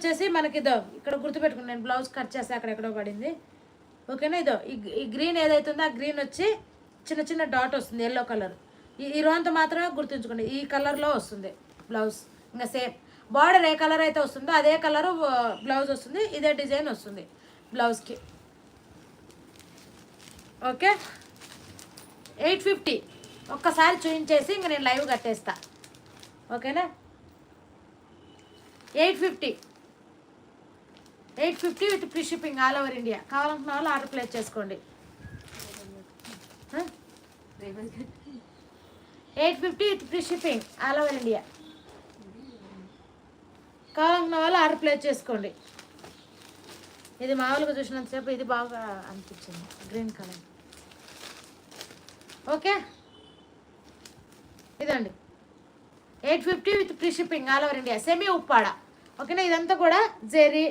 వచ్చేసి మనకి ఇదో ఇక్కడ గుర్తుపెట్టుకుని నేను బ్లౌజ్ కట్ చేస్తే అక్కడ ఎక్కడో పడింది. ఓకేనా? ఇదో ఈ ఈ గ్రీన్ ఏదైతుందో ఆ గ్రీన్ వచ్చి చిన్న చిన్న డాట్ వస్తుంది ఎల్లో కలర్ ఈ ఈ రోంత మాత్రమే గుర్తుంచుకోండి ఈ కలర్లో వస్తుంది బ్లౌజ్. ఇంకా సేమ్. బార్డర్ ఏ కలర్ అయితే వస్తుందో అదే కలర్ బ్లౌజ్ వస్తుంది ఇదే డిజైన్ వస్తుంది బ్లౌజ్కి. ఓకే? Eight fifty. ఒక్కసారి చూపించేసి ఇంక నేను లైవ్ కట్టేస్తా. ఓకేనా? Eight fifty. Eight fifty with free shipping all over India. కావాలనుకున్న వాళ్ళు ఆర్డర్ ప్లేస్ చేసుకోండి. Eight fifty with free shipping all over India. కావాలనుకున్న వాళ్ళు ఆర్డర్ ప్లేస్ చేసుకోండి. ఇది మామూలుగా చూసినంతసేపు ఇది బాగా అనిపించింది. Green colour. ఓకే? ఇదండి. Eight fifty with free shipping all over India. Semi Uppada. ఓకేనా? ఇదంతా కూడా జెరీ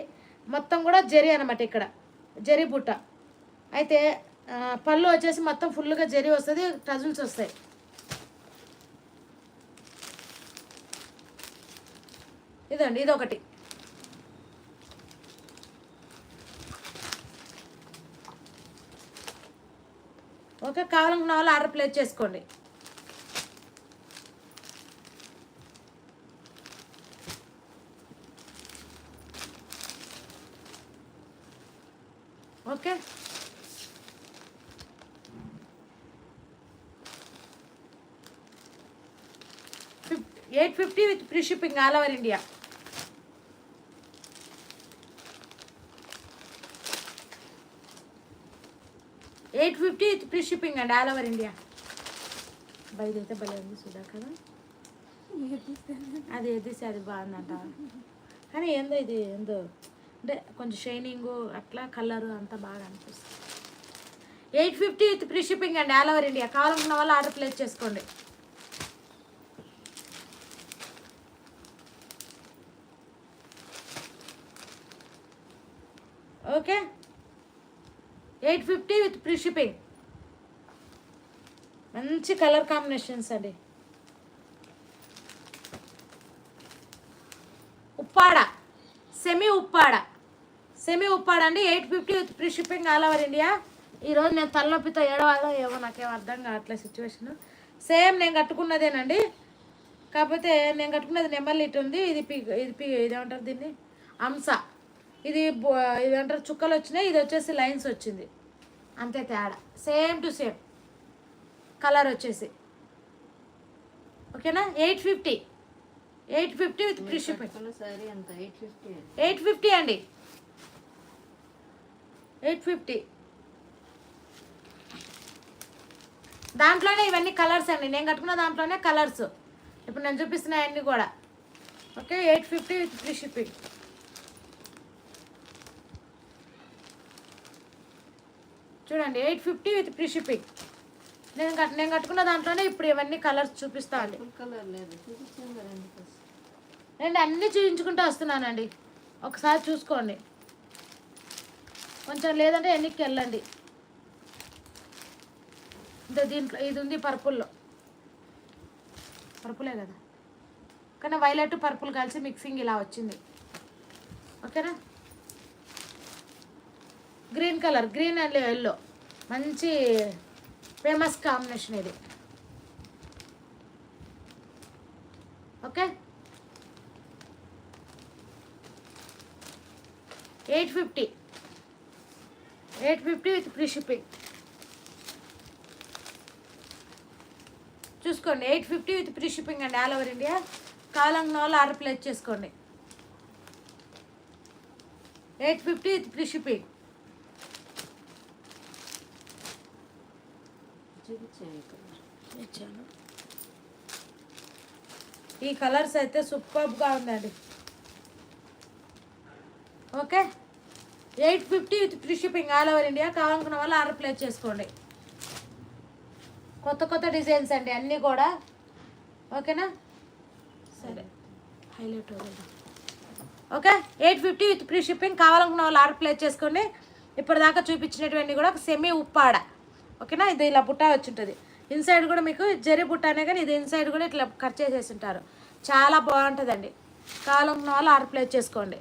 మొత్తం కూడా జరి అనమాట ఇక్కడ. జరి బుట్ట. అయితే పళ్ళు వచ్చేసి మొత్తం ఫుల్గా జరి వస్తుంది టజుల్స్ వస్తాయి. ఇదండి ఇది ఒకటి ఓకే కావాలనుకున్న వాళ్ళు ఆర్డర్ ప్లేస్ చేసుకోండి. Okay eight fifty with free shipping all over India eight fifty with free shipping అండి ఆల్ ఓవర్ ఇండియా బయటైతే భలే ఉంది సుధా కదా అది ఎదిసి అది బాగుందంట కానీ ఏందో ఇది ఏందో అంటే కొంచెం షైనింగ్ అట్లా కలర్ అంతా బాగా అనిపిస్తుంది. Eight fifty with free shipping అండి ఆల్ ఓవర్ ఇండియా. కావాలనుకున్న వాళ్ళు ఆర్డర్ ప్లేస్ చేసుకోండి. Okay? Eight fifty with free shipping. మంచి కలర్ కాంబినేషన్స్ అండి. ఉప్పాడ. సెమీ ఉప్పాడ. సెమీ ఉప్పాడ అండి eight fifty with free shipping all over India. ఈరోజు నేను తలనొప్పితో ఏడవాలో ఏమో నాకేం అర్థం కావట్లేదు సిచ్యువేషన్. సేమ్ నేను కట్టుకున్నదేనండి. కాకపోతే నేను కట్టుకున్నది నెమలి ఇటు ఉంది ఇది పి ఇది పి ఇదేమంటారు దీన్ని? అంస ఇది ఇది అంటారు చుక్కలు వచ్చినాయి ఇది వచ్చేసి లైన్స్ వచ్చింది. అంతే తేడా. Same to same. కలర్ వచ్చేసి. ఓకేనా? Eight fifty. Eight fifty with free shipping. Eight fifty అండి. Eight fifty. దాంట్లోనే ఇవన్నీ కలర్స్ అండి. నేను కట్టుకున్న దాంట్లోనే కలర్స్. ఇప్పుడు నేను చూపిస్తున్న అన్నీ కూడా. Okay eight fifty with free shipping. చూడండి eight fifty with free shipping. నేను కట్ నేను కట్టుకున్న దాంట్లోనే ఇప్పుడు ఇవన్నీ కలర్స్ చూపిస్తా అండి. నేను అన్నీ చూపించుకుంటూ వస్తున్నానండి. ఒకసారి చూసుకోండి. కొంచెం లేదంటే ఎన్నికి వెళ్ళండి. ఇంకా దీంట్లో ఇది ఉంది పర్పుల్లో. పర్పులే కదా. కానీ వైలెట్ పర్పుల్ కలిసి మిక్సింగ్ ఇలా వచ్చింది. ఓకేనా? Green colour green and yellow మంచి ఫేమస్ కాంబినేషన్ ఇది. Okay? Eight fifty. Eight fifty with free shipping. చూసుకోండి eight fifty with free shipping అండి ఆల్ ఓవర్ ఇండియా. కావాలన్న వాళ్ళు ఆర్డర్ ప్లేస్ చేసుకోండి. Eight fifty with free shipping. ఈ కలర్స్ అయితే సూపర్గా ఉందండి. Okay? Eight fifty with free shipping all over India. కావాలనుకున్న వాళ్ళు ఆర్డర్ ప్లేస్ చేసుకోండి. కొత్త కొత్త డిజైన్స్ అండి అన్నీ కూడా. ఓకేనా? సరే. Highlight okay? Eight fifty with free shipping కావాలనుకున్న వాళ్ళు ఆర్డర్ ప్లేస్ చేసుకోండి. ఇప్పటిదాకా చూపించినటువంటి కూడా సెమీ ఉప్పాడ. ఓకేనా? ఇది ఇలా బుట్ట వచ్చి ఉంటుంది ఇన్సైడ్ కూడా మీకు జరి బుట్ట అనే కానీ ఇది ఇన్సైడ్ కూడా ఇట్లా కట్ చేసేసి ఉంటారు. చాలా బాగుంటుందండి. కావాలనుకున్న వాళ్ళు ఆర్డర్ ప్లేస్ చేసుకోండి.